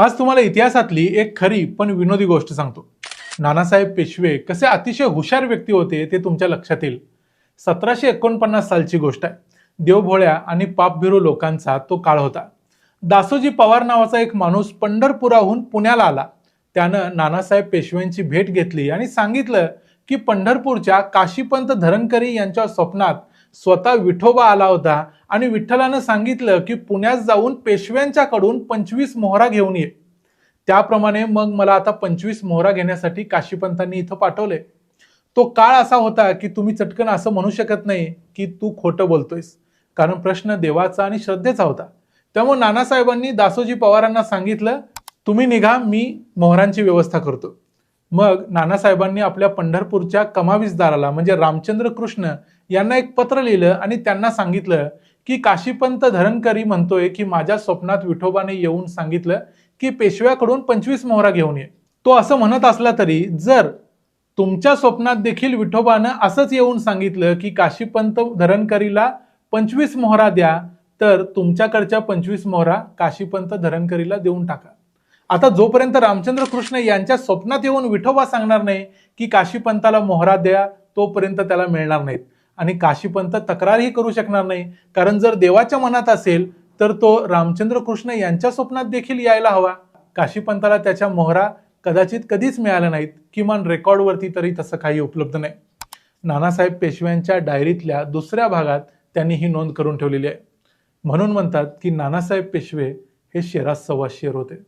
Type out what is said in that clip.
आज तुम्हाला इतिहासातली एक खरी पण विनोदी गोष्ट सांगतो. नानासाहेब पेशवे कसे अतिशय हुशार व्यक्ती होते ते तुमच्या लक्षात येईल. सतराशे एकोणपन्नास सालची गोष्ट आहे. देवभोळ्या आणि पापभिरू लोकांचा तो काळ होता. दासोजी पवार नावाचा एक माणूस पंढरपुराहून पुण्याला आला. त्यानं नानासाहेब पेशव्यांची भेट घेतली आणि सांगितलं की पंढरपूरच्या काशीपंत धरणकरी यांच्या स्वप्नात स्वतः विठोबा आला होता आणि विठ्ठलानं सांगितलं की पुण्यात जाऊन पेशव्यांच्याकडून पंचवीस मोहरा घेऊन ये. त्याप्रमाणे मग मला आता पंचवीस मोहरा घेण्यासाठी काशीपंतांनी इथं पाठवले. तो काळ असा होता की तुम्ही चटकन असं म्हणू शकत नाही की तू खोटं बोलतोयस. कारण प्रश्न देवाचा आणि श्रद्धेचा होता. त्यामुळे नानासाहेबांनी दासोजी पवारांना सांगितलं तुम्ही निघा मी मोहरांची व्यवस्था करतो. मग नानासाहेबांनी आपल्या पंढरपूरच्या कमावीसदाराला म्हणजे रामचंद्र कृष्ण यांना एक पत्र लिहिलं आणि त्यांना सांगितलं की काशीपंत धरणकरी म्हणतोय की माझ्या स्वप्नात विठोबाने येऊन सांगितलं की पेशव्याकडून पंचवीस मोहरा घेऊन ये. तो असं म्हणत असला तरी जर तुमच्या स्वप्नात देखील विठोबानं असंच येऊन सांगितलं की काशीपंत धरणकरीला पंचवीस मोहरा द्या तर तुमच्याकडच्या पंचवीस मोहरा काशीपंत धरणकरीला देऊन टाका. आता जोपर्यंत रामचंद्र कृष्ण यांच्या स्वप्नात येऊन विठोबा सांगणार नाही की काशीपंताला मोहरा द्या तोपर्यंत त्याला मिळणार नाहीत. आणि काशीपंत तक्रारही करू शकणार नाही. कारण जर देवाच्या मनात असेल तर तो रामचंद्र कृष्ण यांच्या स्वप्नात देखील यायला हवा. काशीपंताला त्याच्या मोहरा कदाचित कधीच मिळाल्या नाहीत. किमान रेकॉर्डवरती तरी तसं काही उपलब्ध नाही. नानासाहेब पेशव्यांच्या डायरीतल्या दुसऱ्या भागात त्यांनी ही नोंद करून ठेवलेली आहे. म्हणून म्हणतात की नानासाहेब पेशवे हे शेरात सव्वा शेर होते.